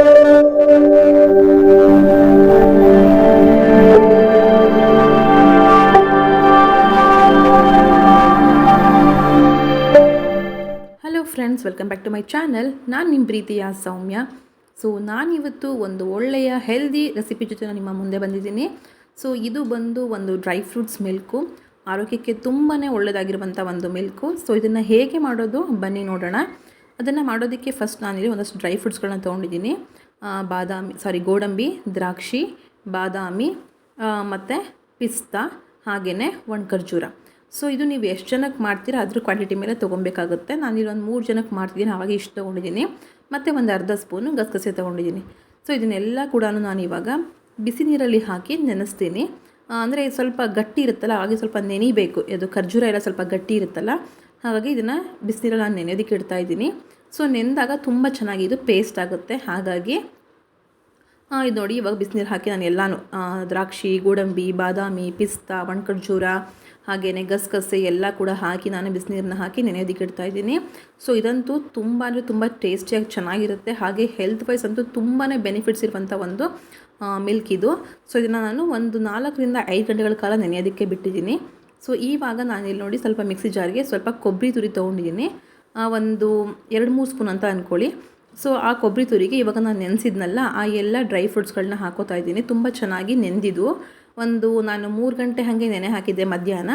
Hello friends welcome back to my channel ನಾನು ನಿಮ್ಮ ಪ್ರೀತಿಯ ಸೌಮ್ಯ. ಸೊ ನಾನಿವತ್ತು ಒಂದು ಒಳ್ಳೆಯ ಹೆಲ್ದಿ ರೆಸಿಪಿ ಜೊತೆ ನಿಮ್ಮ ಮುಂದೆ ಬಂದಿದ್ದೀನಿ. ಸೊ ಇದು ಬಂದು ಒಂದು ಡ್ರೈ ಫ್ರೂಟ್ಸ್ ಮಿಲ್ಕು ಆರೋಗ್ಯಕ್ಕೆ ತುಂಬಾ ಒಳ್ಳೆಯದಾಗಿರುವಂಥ ಒಂದು ಮಿಲ್ಕು ಸೊ ಇದನ್ನು ಹೇಗೆ ಮಾಡೋದು? ಬನ್ನಿ ನೋಡೋಣ. ಅದನ್ನು ಮಾಡೋದಕ್ಕೆ ಫಸ್ಟ್ ನಾನಿಲ್ಲಿ ಒಂದಷ್ಟು ಡ್ರೈ ಫ್ರೂಟ್ಸ್ಗಳನ್ನ ತೊಗೊಂಡಿದ್ದೀನಿ. ಬಾದಾಮಿ ಸಾರಿ ಗೋಡಂಬಿ, ದ್ರಾಕ್ಷಿ, ಬಾದಾಮಿ ಮತ್ತು ಪಿಸ್ತಾ ಹಾಗೆಯೇ ಒಣ ಖರ್ಜೂರ ಸೊ ಇದು ನೀವು ಎಷ್ಟು ಜನಕ್ಕೆ ಮಾಡ್ತೀರಾ ಅದ್ರ ಕ್ವಾಂಟಿಟಿ ಮೇಲೆ ತೊಗೊಬೇಕಾಗುತ್ತೆ. ನಾನಿಲ್ಲಿ ಒಂದು ಮೂರು ಜನಕ್ಕೆ ಮಾಡ್ತಿದ್ದೀನಿ ಆವಾಗ ಇಷ್ಟು ತೊಗೊಂಡಿದ್ದೀನಿ. ಮತ್ತು ಒಂದು ಅರ್ಧ ಸ್ಪೂನು ಗಸಗಸೆ ತೊಗೊಂಡಿದ್ದೀನಿ. ಸೊ ಇದನ್ನೆಲ್ಲ ಕೂಡ ನಾನು ಇವಾಗ ಬಿಸಿ ನೀರಲ್ಲಿ ಹಾಕಿ ನೆನೆಸ್ತೀನಿ. ಅಂದರೆ ಸ್ವಲ್ಪ ಗಟ್ಟಿ ಇರುತ್ತಲ್ಲ ಹಾಗೆ ಸ್ವಲ್ಪ ನೆನಿಬೇಕು. ಇದು ಖರ್ಜೂರ ಎಲ್ಲ ಸ್ವಲ್ಪ ಗಟ್ಟಿ ಇರುತ್ತಲ್ಲ ಹಾಗಾಗಿ ಇದನ್ನು ಬಿಸಿನೀರಲ್ಲಿ ನಾನು ನೆನೆಯೋದಕ್ಕೆ ಇಡ್ತಾ ಇದ್ದೀನಿ. ಸೊ ನೆಂದಾಗ ತುಂಬ ಚೆನ್ನಾಗಿ ಇದು ಪೇಸ್ಟ್ ಆಗುತ್ತೆ. ಹಾಗಾಗಿ ಇದು ನೋಡಿ, ಇವಾಗ ಬಿಸಿನೀರು ಹಾಕಿ ನಾನು ಎಲ್ಲನೂ ದ್ರಾಕ್ಷಿ, ಗೋಡಂಬಿ, ಬಾದಾಮಿ, ಪಿಸ್ತಾ, ಒಣಕರ್ಜೂರ ಹಾಗೆಯೇ ಗಸಗಸೆ ಎಲ್ಲ ಕೂಡ ಹಾಕಿ ನಾನು ಬಿಸಿನೀರನ್ನ ಹಾಕಿ ನೆನೆಯೋದಕ್ಕೆ ಇಡ್ತಾ ಇದ್ದೀನಿ. ಸೊ ಇದಂತೂ ತುಂಬ ಅಂದರೆ ತುಂಬ ಟೇಸ್ಟಿಯಾಗಿ ಚೆನ್ನಾಗಿರುತ್ತೆ. ಹಾಗೆ ಹೆಲ್ತ್ ವೈಸ್ ಅಂತೂ ತುಂಬಾ ಬೆನಿಫಿಟ್ಸ್ ಇರುವಂಥ ಒಂದು ಮಿಲ್ಕ್ ಇದು. ಸೊ ಇದನ್ನು ನಾನು ಒಂದು ನಾಲ್ಕರಿಂದ ಐದು ಗಂಟೆಗಳ ಕಾಲ ನೆನೆಯೋದಕ್ಕೆ ಬಿಟ್ಟಿದ್ದೀನಿ. ಸೊ ಇವಾಗ ಇಲ್ಲಿ ನೋಡಿ ಸ್ವಲ್ಪ ಮಿಕ್ಸಿ ಜಾರ್ಗೆ ಸ್ವಲ್ಪ ಕೊಬ್ಬರಿ ತುರಿ ತೊಗೊಂಡಿದ್ದೀನಿ. ಒಂದು ಎರಡು ಮೂರು ಸ್ಪೂನ್ ಅಂತ ಅಂದ್ಕೊಳ್ಳಿ ಸೊ ಆ ಕೊಬ್ಬರಿ ತುರಿಗೆ ಇವಾಗ ನಾನು ನೆನೆಸಿದ್ನಲ್ಲ, ಆ ಎಲ್ಲ ಡ್ರೈ ಫ್ರೂಟ್ಸ್ಗಳನ್ನ ಹಾಕೋತಾ ಇದ್ದೀನಿ. ತುಂಬ ಚೆನ್ನಾಗಿ ನೆಂದಿದ್ದು. ಒಂದು ನಾನು ಮೂರು ಗಂಟೆ ಹಾಗೆ ನೆನೆ ಹಾಕಿದ್ದೆ ಮಧ್ಯಾಹ್ನ.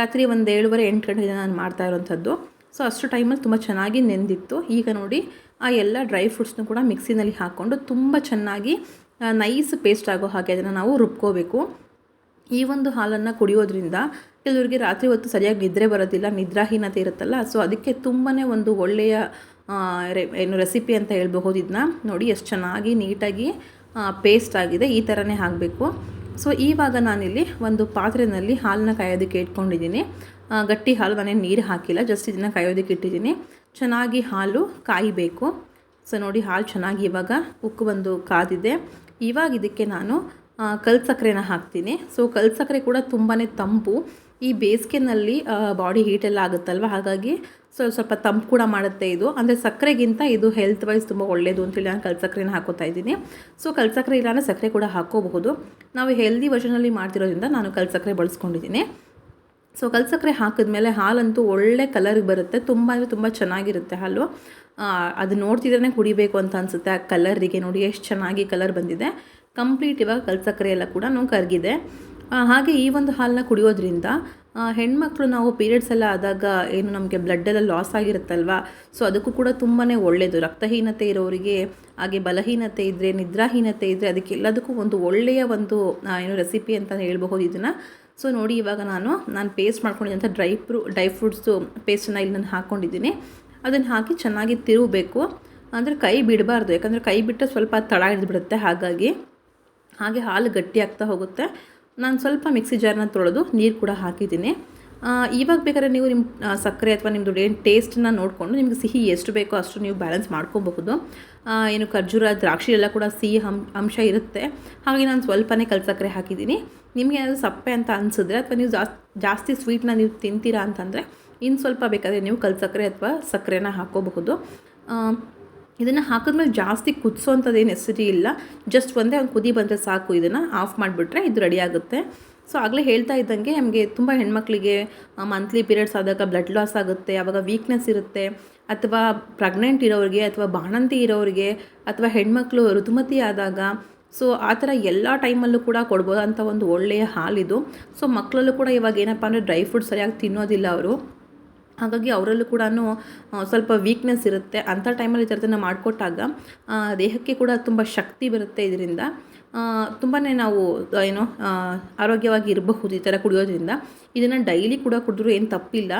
ರಾತ್ರಿ ಒಂದು ಏಳುವರೆ ಎಂಟು ಗಂಟೆಗೆ ನಾನು ಮಾಡ್ತಾ ಇರೋವಂಥದ್ದು ಸೊ ಅಷ್ಟು ಟೈಮಲ್ಲಿ ತುಂಬ ಚೆನ್ನಾಗಿ ನೆಂದಿತ್ತು. ಈಗ ನೋಡಿ, ಆ ಎಲ್ಲ ಡ್ರೈ ಫ್ರೂಟ್ಸ್ನೂ ಕೂಡ ಮಿಕ್ಸಿನಲ್ಲಿ ಹಾಕ್ಕೊಂಡು ತುಂಬ ಚೆನ್ನಾಗಿ ನೈಸ್ ಪೇಸ್ಟ್ ಆಗೋ ಹಾಗೆ ಅದನ್ನು ನಾವು ರುಬ್ಕೋಬೇಕು. ಈ ಒಂದು ಹಾಲನ್ನು ಕುಡಿಯೋದ್ರಿಂದ ಕೆಲವರಿಗೆ ರಾತ್ರಿ ಹೊತ್ತು ಸರಿಯಾಗಿ ನಿದ್ರೆ ಬರೋದಿಲ್ಲ, ನಿದ್ರಾಹೀನತೆ ಇರುತ್ತಲ್ಲ. ಸೊ ಅದಕ್ಕೆ ತುಂಬಾ ಒಂದು ಒಳ್ಳೆಯ ರೆ, ಏನು ರೆಸಿಪಿ ಅಂತ ಹೇಳ್ಬಹುದು ಇದನ್ನ ನೋಡಿ, ಎಷ್ಟು ಚೆನ್ನಾಗಿ ನೀಟಾಗಿ ಪೇಸ್ಟ್ ಆಗಿದೆ. ಈ ಥರನೇ ಆಗಬೇಕು ಸೊ ಇವಾಗ ನಾನಿಲ್ಲಿ ಒಂದು ಪಾತ್ರೆಯಲ್ಲಿ ಹಾಲನ್ನ ಕಾಯೋದಕ್ಕೆ ಇಟ್ಕೊಂಡಿದ್ದೀನಿ. ಗಟ್ಟಿ ಹಾಲು ನಾನೇನು ನೀರು ಹಾಕಿಲ್ಲ ಜಸ್ಟ್ ಇದನ್ನು ಕಾಯೋದಕ್ಕೆ ಇಟ್ಟಿದ್ದೀನಿ. ಚೆನ್ನಾಗಿ ಹಾಲು ಕಾಯಬೇಕು. ಸೊ ನೋಡಿ, ಹಾಲು ಚೆನ್ನಾಗಿ ಇವಾಗ ಉಕ್ಕು ಬಂದು ಕಾದಿದೆ. ಇವಾಗ ಇದಕ್ಕೆ ನಾನು ಆ, ಕಲ್ ಸಕ್ಕರೆನ ಹಾಕ್ತೀನಿ. ಸೊ ಕಲ್ ಸಕ್ಕರೆ ಕೂಡ ತುಂಬಾ ತಂಪು. ಈ ಬೇಸಿಗೆನಲ್ಲಿ ಬಾಡಿ ಹೀಟೆಲ್ಲ ಆಗುತ್ತಲ್ವ? ಹಾಗಾಗಿ ಸೊ ಸ್ವಲ್ಪ ತಂಪು ಕೂಡ ಮಾಡುತ್ತೆ ಇದು. ಅಂದರೆ ಸಕ್ಕರೆಗಿಂತ ಇದು ಹೆಲ್ತ್ ವೈಸ್ ತುಂಬ ಒಳ್ಳೆಯದು ಅಂತೇಳಿ ನಾನು ಕಲ್ ಸಕ್ಕರೆನ ಹಾಕೋತಾ ಇದ್ದೀನಿ. ಸೊ ಕಲ್ ಸಕ್ಕರೆ ಇಲ್ಲಾಂದರೆ ಸಕ್ಕರೆ ಕೂಡ ಹಾಕೋಬಹುದು. ನಾವು ಹೆಲ್ದಿ ವರ್ಷನಲ್ಲಿ ಮಾಡ್ತಿರೋದ್ರಿಂದ ನಾನು ಕಲ್ ಸಕ್ಕರೆ ಬಳಸ್ಕೊಂಡಿದ್ದೀನಿ. ಸೊ ಕಲ್ ಸಕ್ಕರೆ ಹಾಕಿದ್ಮೇಲೆ ಹಾಲಂತೂ ಒಳ್ಳೆ ಕಲರ್ ಬರುತ್ತೆ. ತುಂಬ ಅಂದರೆ ತುಂಬ ಚೆನ್ನಾಗಿರುತ್ತೆ ಹಾಲು. ಅದು ನೋಡ್ತಿದ್ರೇ ಕುಡಿಬೇಕು ಅಂತ ಅನಿಸುತ್ತೆ. ಆ ಕಲರಿಗೆ ನೋಡಿ ಎಷ್ಟು ಚೆನ್ನಾಗಿ ಕಲರ್ ಬಂದಿದೆ. ಕಂಪ್ಲೀಟ್ ಇವಾಗ ಕಲ್ ಸಕ್ಕರೆ ಎಲ್ಲ ಕೂಡ ಕರಗಿದೆ ಹಾಗೆ ಈ ಒಂದು ಹಾಲನ್ನ ಕುಡಿಯೋದ್ರಿಂದ ಹೆಣ್ಮಕ್ಳು ನಾವು ಪೀರಿಯಡ್ಸ್ ಎಲ್ಲ ಆದಾಗ ಏನು ನಮಗೆ ಬ್ಲಡ್ ಎಲ್ಲ ಲಾಸ್ ಆಗಿರುತ್ತಲ್ವ? ಸೊ ಅದಕ್ಕೂ ಕೂಡ ತುಂಬಾ ಒಳ್ಳೆಯದು ರಕ್ತಹೀನತೆ ಇರೋರಿಗೆ, ಹಾಗೆ ಬಲಹೀನತೆ ಇದ್ದರೆ ನಿದ್ರಾಹೀನತೆ ಇದ್ದರೆ ಅದಕ್ಕೆಲ್ಲದಕ್ಕೂ ಒಂದು ಒಳ್ಳೆಯ ಒಂದು ಏನು ರೆಸಿಪಿ ಅಂತ ಹೇಳ್ಬಹುದು ಇದನ್ನು. ಸೊ ನೋಡಿ ಇವಾಗ ನಾನು ನಾನು ಪೇಸ್ಟ್ ಮಾಡ್ಕೊಂಡಿದ್ದಂಥ ಡ್ರೈ ಫ್ರೂ ಡ್ರೈ ಫ್ರೂಟ್ಸು ಪೇಸ್ಟನ್ನು ಇಲ್ಲಿ ನಾನು ಹಾಕ್ಕೊಂಡಿದ್ದೀನಿ ಅದನ್ನು ಹಾಕಿ ಚೆನ್ನಾಗಿ ತಿರುಗಬೇಕು. ಅಂದರೆ ಕೈ ಬಿಡಬಾರ್ದು. ಯಾಕಂದರೆ ಕೈ ಬಿಟ್ಟರೆ ಸ್ವಲ್ಪ ತಳ ಹಿಡಿದ್ಬಿಡುತ್ತೆ ಹಾಗಾಗಿ. ಹಾಗೆ ಹಾಲು ಗಟ್ಟಿ ಆಗ್ತಾ ಹೋಗುತ್ತೆ. ನಾನು ಸ್ವಲ್ಪ ಮಿಕ್ಸಿ ಜಾರ್ನ ತೊಳೆದು ನೀರು ಕೂಡ ಹಾಕಿದ್ದೀನಿ. ಇವಾಗ ಬೇಕಾದ್ರೆ ನೀವು ನಿಮ್ಮ ಸಕ್ಕರೆ ಅಥವಾ ನಿಮ್ಮದು ಏನು ಟೇಸ್ಟನ್ನ ನೋಡಿಕೊಂಡು ನಿಮಗೆ ಸಿಹಿ ಎಷ್ಟು ಬೇಕೋ ಅಷ್ಟು ನೀವು ಬ್ಯಾಲೆನ್ಸ್ ಮಾಡ್ಕೋಬಹುದು. ಏನು ಖರ್ಜೂರ, ದ್ರಾಕ್ಷಿ ಎಲ್ಲ ಕೂಡ ಸಿಹಿ ಹಂ, ಅಂಶ ಇರುತ್ತೆ. ಹಾಗೆ ನಾನು ಸ್ವಲ್ಪನೇ ಕಲ್ ಸಕ್ಕರೆ ಹಾಕಿದ್ದೀನಿ. ನಿಮಗೆ ಏನಾದರೂ ಸಪ್ಪೆ ಅಂತ ಅನಿಸಿದ್ರೆ ಅಥವಾ ನೀವು ಜಾಸ್ತಿ ಜಾಸ್ತಿ ಸ್ವೀಟ್ನ ನೀವು ತಿಂತೀರಾ ಅಂತಂದರೆ ಇನ್ನು ಸ್ವಲ್ಪ ಬೇಕಾದರೆ ನೀವು ಕಲ್ ಸಕ್ಕರೆ ಅಥವಾ ಸಕ್ಕರೆನ ಹಾಕ್ಕೋಬಹುದು ಇದನ್ನು ಹಾಕಿದ್ಮೇಲೆ ಜಾಸ್ತಿ ಕುದಿಸೋವಂಥದ್ದೇನು ಹೆಸರಿ ಇಲ್ಲ. ಜಸ್ಟ್ ಒಂದೇ ಒಂದು ಕುದಿ ಬಂದರೆ ಸಾಕು. ಇದನ್ನು ಆಫ್ ಮಾಡಿಬಿಟ್ರೆ ಇದು ರೆಡಿ ಆಗುತ್ತೆ. ಸೊ ಆಗಲೇ ಹೇಳ್ತಾ ಇದ್ದಂಗೆ ನಮಗೆ ತುಂಬ ಹೆಣ್ಮಕ್ಳಿಗೆ ಮಂತ್ಲಿ ಪೀರಿಯಡ್ಸ್ ಆದಾಗ ಬ್ಲಡ್ ಲಾಸ್ ಆಗುತ್ತೆ ಆವಾಗ ವೀಕ್ನೆಸ್ ಇರುತ್ತೆ, ಅಥವಾ ಪ್ರೆಗ್ನೆಂಟ್ ಇರೋರಿಗೆ, ಅಥವಾ ಬಾಣಂತಿ ಇರೋರಿಗೆ, ಅಥವಾ ಹೆಣ್ಮಕ್ಳು ಋತುಮತಿ ಆದಾಗ ಸೊ ಆ ಥರ ಎಲ್ಲ ಟೈಮಲ್ಲೂ ಕೂಡ ಕೊಡ್ಬೋದಂಥ ಒಂದು ಒಳ್ಳೆಯ ಹಾಲಿದು ಸೊ ಮಕ್ಕಳಲ್ಲೂ ಕೂಡ ಇವಾಗ ಏನಪ್ಪ ಅಂದರೆ ಡ್ರೈ ಫ್ರೂಟ್ಸ್ ಸರಿಯಾಗಿ ತಿನ್ನೋದಿಲ್ಲ ಅವರು. ಹಾಗಾಗಿ ಅವರಲ್ಲೂ ಕೂಡ ಸ್ವಲ್ಪ ವೀಕ್ನೆಸ್ ಇರುತ್ತೆ. ಅಂಥ ಟೈಮಲ್ಲಿ ಈ ಥರದನ್ನು ಮಾಡಿಕೊಟ್ಟಾಗ ದೇಹಕ್ಕೆ ಕೂಡ ತುಂಬ ಶಕ್ತಿ ಬರುತ್ತೆ ಇದರಿಂದ. ತುಂಬಾ ನಾವು ಏನು ಆರೋಗ್ಯವಾಗಿ ಇರಬಹುದು ಈ ಥರ ಕುಡಿಯೋದ್ರಿಂದ. ಇದನ್ನು ಡೈಲಿ ಕೂಡ ಕುಡಿದ್ರು ಏನು ತಪ್ಪಿಲ್ಲ.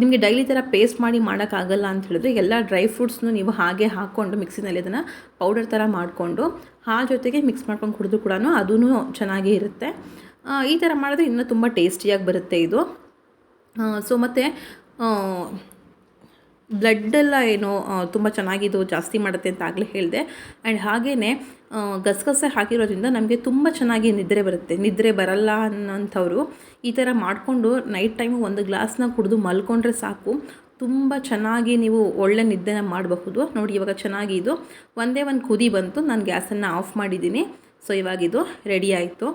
ನಿಮಗೆ ಡೈಲಿ ಥರ ಪೇಸ್ಟ್ ಮಾಡಿ ಮಾಡೋಕ್ಕಾಗಲ್ಲ ಅಂತ ಹೇಳಿದ್ರೆ, ಎಲ್ಲ ಡ್ರೈ ಫ್ರೂಟ್ಸ್ನು ನೀವು ಹಾಗೆ ಹಾಕ್ಕೊಂಡು ಮಿಕ್ಸಿನಲ್ಲಿ ಅದನ್ನು ಪೌಡರ್ ಥರ ಮಾಡಿಕೊಂಡು ಹಾಲು ಜೊತೆಗೆ ಮಿಕ್ಸ್ ಮಾಡ್ಕೊಂಡು ಕುಡಿದ್ರು ಕೂಡ ಅದೂ ಚೆನ್ನಾಗೇ ಇರುತ್ತೆ. ಈ ಥರ ಮಾಡಿದ್ರೆ ಇನ್ನೂ ತುಂಬ ಟೇಸ್ಟಿಯಾಗಿ ಬರುತ್ತೆ ಇದು. ಸೊ ಮತ್ತು ಬ್ಲಡ್ಡೆಲ್ಲ ಏನು ತುಂಬ ಚೆನ್ನಾಗಿದ್ದು ಜಾಸ್ತಿ ಮಾಡುತ್ತೆ ಅಂತ ಆಗಲೇ ಹೇಳಿದೆ. ಆ್ಯಂಡ್ ಹಾಗೇ ಗಸಗಸೆ ಹಾಕಿರೋದ್ರಿಂದ ನಮಗೆ ತುಂಬ ಚೆನ್ನಾಗಿ ನಿದ್ರೆ ಬರುತ್ತೆ. ನಿದ್ರೆ ಬರಲ್ಲ ಅನ್ನೋಂಥವ್ರು ಈ ಥರ ಮಾಡಿಕೊಂಡು ನೈಟ್ ಟೈಮು ಒಂದು ಗ್ಲಾಸ್ನ ಕುಡಿದು ಮಲ್ಕೊಂಡ್ರೆ ಸಾಕು. ತುಂಬ ಚೆನ್ನಾಗಿ ನೀವು ಒಳ್ಳೆ ನಿದ್ದೆನ ಮಾಡಬಹುದು. ನೋಡಿ, ಇವಾಗ ಚೆನ್ನಾಗಿ ಇದು. ಒಂದೇ ಒಂದು ಕುದಿ ಬಂತು. ನಾನು ಗ್ಯಾಸನ್ನು ಆಫ್ ಮಾಡಿದ್ದೀನಿ. ಸೊ ಇವಾಗಿದು ರೆಡಿ ಆಯಿತು.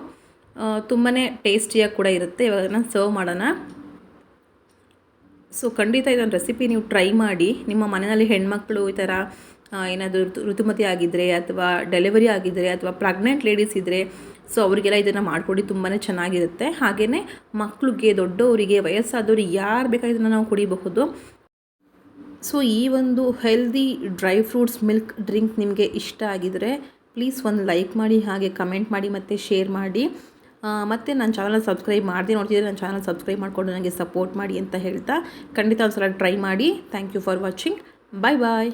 ತುಂಬಾ ಟೇಸ್ಟಿಯಾಗಿ ಕೂಡ ಇರುತ್ತೆ. ಇವಾಗ ನಾನು ಸರ್ವ್ ಮಾಡೋಣ. ಸೊ ಖಂಡಿತ ಇದೊಂದು ರೆಸಿಪಿ ನೀವು ಟ್ರೈ ಮಾಡಿ. ನಿಮ್ಮ ಮನೆಯಲ್ಲಿ ಹೆಣ್ಮಕ್ಳು ಈ ಥರ ಏನಾದರೂ ಋತು, ಋತುಮತಿ ಆಗಿದ್ದರೆ ಅಥವಾ ಡೆಲಿವರಿ ಆಗಿದ್ದರೆ ಅಥವಾ ಪ್ರೆಗ್ನೆಂಟ್ ಲೇಡೀಸ್ ಇದ್ದರೆ ಸೊ ಅವರಿಗೆಲ್ಲ ಇದನ್ನು ಮಾಡಿಕೊಡಿ ತುಂಬಾ ಚೆನ್ನಾಗಿರುತ್ತೆ. ಹಾಗೆಯೇ ಮಕ್ಕಳಿಗೆ ದೊಡ್ಡವರಿಗೆ ವಯಸ್ಸಾದವ್ರಿಗೆ ಯಾರು ಬೇಕಾದ್ರೆ ಇದನ್ನು ನಾವು ಕುಡಿಬಹುದು. ಸೊ ಈ ಒಂದು healthy dry fruits milk drink ನಿಮಗೆ ಇಷ್ಟ ಆಗಿದರೆ ಪ್ಲೀಸ್ ಒಂದು ಲೈಕ್ ಮಾಡಿ, ಹಾಗೆ ಕಮೆಂಟ್ ಮಾಡಿ ಮತ್ತು ಶೇರ್ ಮಾಡಿ. ಮತ್ತು ನನ್ನ ಚಾನಲ್ ಸಬ್ಸ್ಕ್ರೈಬ್ ಮಾಡಿ ನೋಡ್ತಿದ್ರೆ ನನ್ನ ಚಾನಲ್ ಸಬ್ಸ್ಕ್ರೈಬ್ ಮಾಡಿಕೊಂಡು ನನಗೆ ಸಪೋರ್ಟ್ ಮಾಡಿ ಅಂತ ಹೇಳ್ತಾ ಖಂಡಿತ ಒಂದು ಸಲ ಟ್ರೈ ಮಾಡಿ. Thank you for watching bye bye